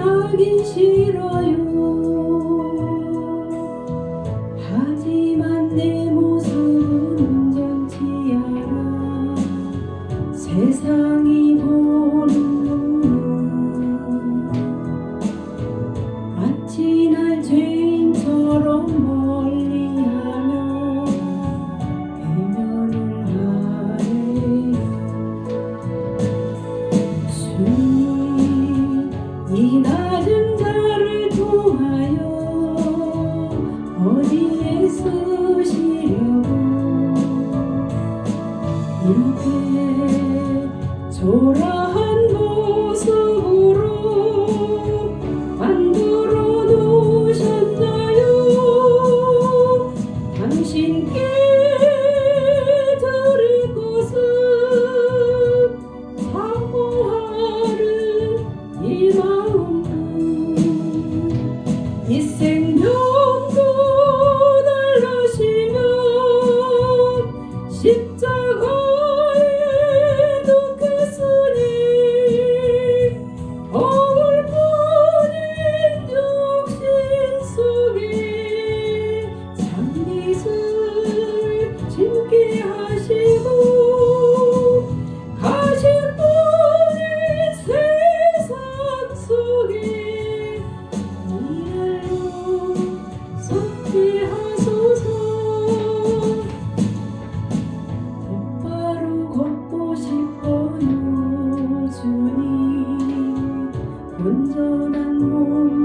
하기 싫어요 하지만 내 모습은 좋지 않아 세상이 보는 눈. 마치 날 죄. 소라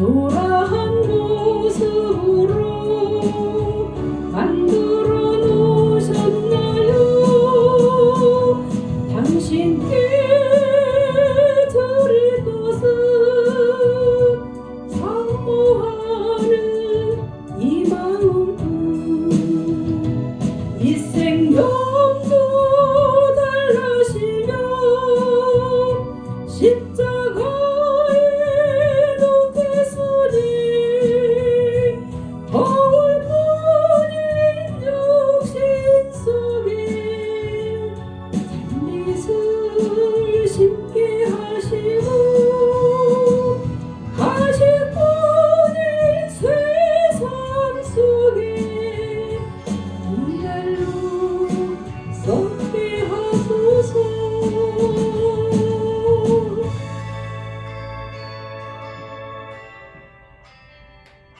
초라한 모습으로 만들어 놓으셨나요? 당신께 드릴 것은 상모하는 이 마음뿐 이세